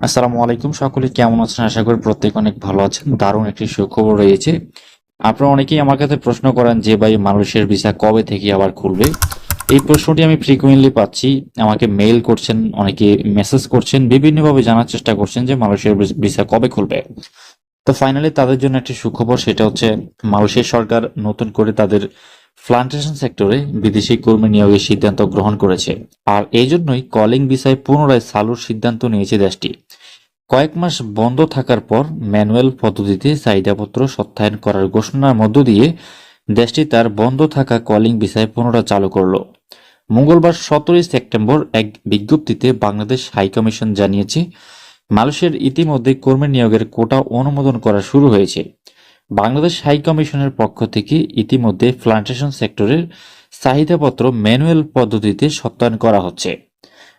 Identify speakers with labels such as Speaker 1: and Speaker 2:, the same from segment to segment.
Speaker 1: আসসালামু আলাইকুম সকলে, কেমন আছেন? আশা করি প্রত্যেক অনেক ভালো আছেন। দারুণ একটি সুখবর রয়েছে। আপনারা অনেকেই আমার কাছে প্রশ্ন করেন যে, ভাই মানুষের ভিসা কবে থেকে আবার খুলবে? এই প্রশ্নটি আমি ফ্রিকুয়েন্টলি পাচ্ছি। আমাকে মেইল করছেন, অনেকে মেসেজ করছেন, বিভিন্নভাবে জানার চেষ্টা করছেন যে মানুষের ভিসা কবে খুলবে? তো ফাইনালি তাদের জন্য একটি সুখবর, সেটা হচ্ছে, মালয়েশিয়া সরকার নতুন করে তাদের প্লান্টেশন সেক্টরে বিদেশি কর্মী নিয়োগের সিদ্ধান্ত গ্রহণ করেছে। আর এই জন্যই কলিং ভিসায় পুনরায় চালুর সিদ্ধান্ত নিয়েছে দেশটি। কয়েক মাস বন্ধ থাকার পর ম্যানুয়াল পদ্ধতিতে চাহিদাপত্র সত্যায়ন করার ঘোষণার মধ্য দিয়ে দেশটি তার বন্ধ থাকা কলিং ভিসায় পুনরায় চালু করল। মঙ্গলবার সতেরোই সেপ্টেম্বর এক বিজ্ঞপ্তিতে বাংলাদেশ হাইকমিশন জানিয়েছে, মালয়েশিয়ার ইতিমধ্যে কর্মী নিয়োগের কোটা অনুমোদন করা শুরু হয়েছে। বাংলাদেশ হাই কমিশনের পক্ষ থেকে ইতিমধ্যে প্লান্টেশন সেক্টরের চাহিদাপত্র ম্যানুয়াল পদ্ধতিতে সত্যায়ন করা হচ্ছে।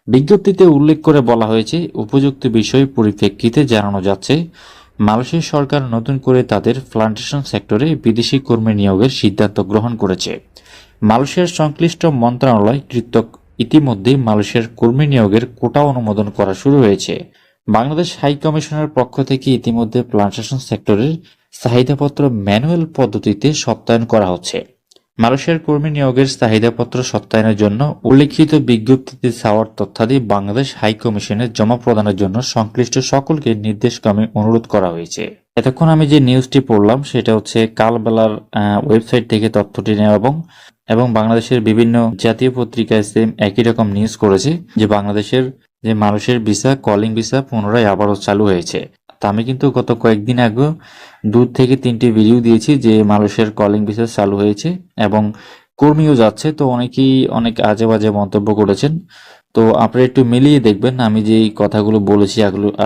Speaker 1: বিজ্ঞপ্তিতে উল্লেখ করে বলা হয়েছে, উপযুক্ত বিষয় পরিপ্রেক্ষিতে জানানো যাচ্ছে, মালয়েশিয়া সরকার নতুন করে তাদের প্লান্টেশন সেক্টরে বিদেশি কর্মী নিয়োগের সিদ্ধান্ত গ্রহণ করেছে। মালয়েশিয়ার সংশ্লিষ্ট মন্ত্রণালয় কৃতক ইতিমধ্যে মালয়েশিয়ার কর্মী নিয়োগের কোটা অনুমোদন করা শুরু হয়েছে। বাংলাদেশ হাই কমিশনের পক্ষ থেকে ইতিমধ্যে প্লান্টেশন সেক্টরের চাহিদাপত্র ম্যানুয়াল পদ্ধতিতে সত্যায়ন করা হচ্ছে। মালয়েশিয়ার কর্মী নিয়োগের চাহিদাপত্র সত্যায়নের জন্য উল্লেখিত বিজ্ঞপ্তিতে চাওয়ার তথ্যাদি বাংলাদেশ হাই কমিশনে জমা প্রদানের জন্য সংশ্লিষ্ট সকলকে নির্দেশক্রমে অনুরোধ করা হয়েছে। এতক্ষণ আমি যে নিউজটি পড়লাম, সেটা হচ্ছে কালবেলার ওয়েবসাইট থেকে তথ্যটি নেওয়া এবং এবং বাংলাদেশের বিভিন্ন জাতীয় পত্রিকায় সেম একই রকম নিউজ করেছে যে বাংলাদেশের, যে মানুষের ভিসা, কলিং ভিসা পুনরায় আবারও চালু হয়েছে। তা আমি কিন্তু গত কয়েকদিন আগে দু থেকে তিনটি ভিডিও দিয়েছি যে মানুষের কলিং ভিসা চালু হয়েছে এবং কর্মীও যাচ্ছে। তো অনেকেই অনেক আজে বাজে মন্তব্য করেছেন। তো আপনারা একটু মিলিয়ে দেখবেন আমি যে কথাগুলো বলেছি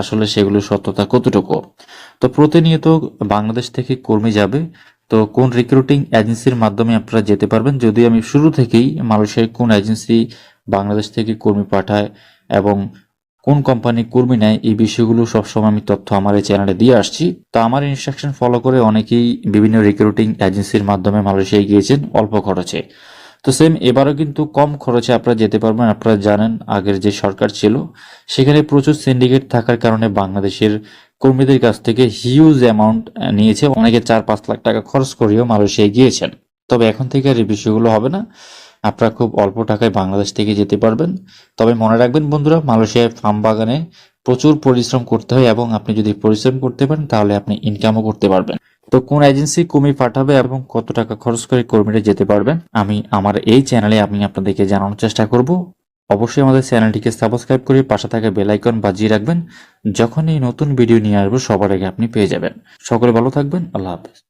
Speaker 1: আসলে সেগুলো সত্যতা কতটুকু। তো প্রতিনিয়ত বাংলাদেশ থেকে কর্মী যাবে। তো কোন রিক্রুটিং এজেন্সির মাধ্যমে আপনারা যেতে পারবেন? যদি আমি শুরু থেকেই মালয়েশিয়ার কোন এজেন্সি বাংলাদেশ থেকে কর্মী পাঠায় এবং কোন কোম্পানি কর্মী নেয় এই বিষয়গুলো সবসময় আমি তথ্য আমার এই চ্যানেলে দিয়ে আসছি। তো আমার ইনস্ট্রাকশন ফলো করে অনেকেই বিভিন্ন রিক্রুটিং এজেন্সির মাধ্যমে মালয়েশিয়ায় গিয়েছেন, অল্প খরচে। তো সেম এবারও কিন্তু কম খরচে আপনারা যেতে পারবেন। আপনারা জানেন আগের যে সরকার ছিল, সেখানে প্রচুর সিন্ডিকেট থাকার কারণে বাংলাদেশের কর্মীদের কাছ থেকে হিউজ অ্যামাউন্ট নিয়েছে। অনেকে চার পাঁচ লাখ টাকা খরচ করেও মালয়েশিয়ায় গিয়েছেন। তবে এখন থেকে আর এই বিষয়গুলো হবে না। আপনারা খুব অল্প টাকায় বাংলাদেশ থেকে যেতে পারবেন। তবে মনে রাখবেন বন্ধুরা, মালয়েশিয়ায় ফার্ম বাগানে প্রচুর পরিশ্রম করতে হয় এবং আপনি যদি পরিশ্রম করতে পারেন, তাহলে আপনি ইনকামও করতে পারবেন। তো কোন এজেন্সি কর্মী পাঠাবে এবং কত টাকা খরচ করে কর্মীরা যেতে পারবেন? আমি, আমার এই চ্যানেলে আমি আপনাদেরকে জানানোর চেষ্টা করব। অবশ্যই আমাদের চ্যানেলটিকে সাবস্ক্রাইব করে পাশে থাকা বেলাইকন বাজিয়ে রাখবেন। যখন এই নতুন ভিডিও নিয়ে আসব, সবার আগে আপনি পেয়ে যাবেন। সকলে ভালো থাকবেন, আল্লাহ হাফেজ।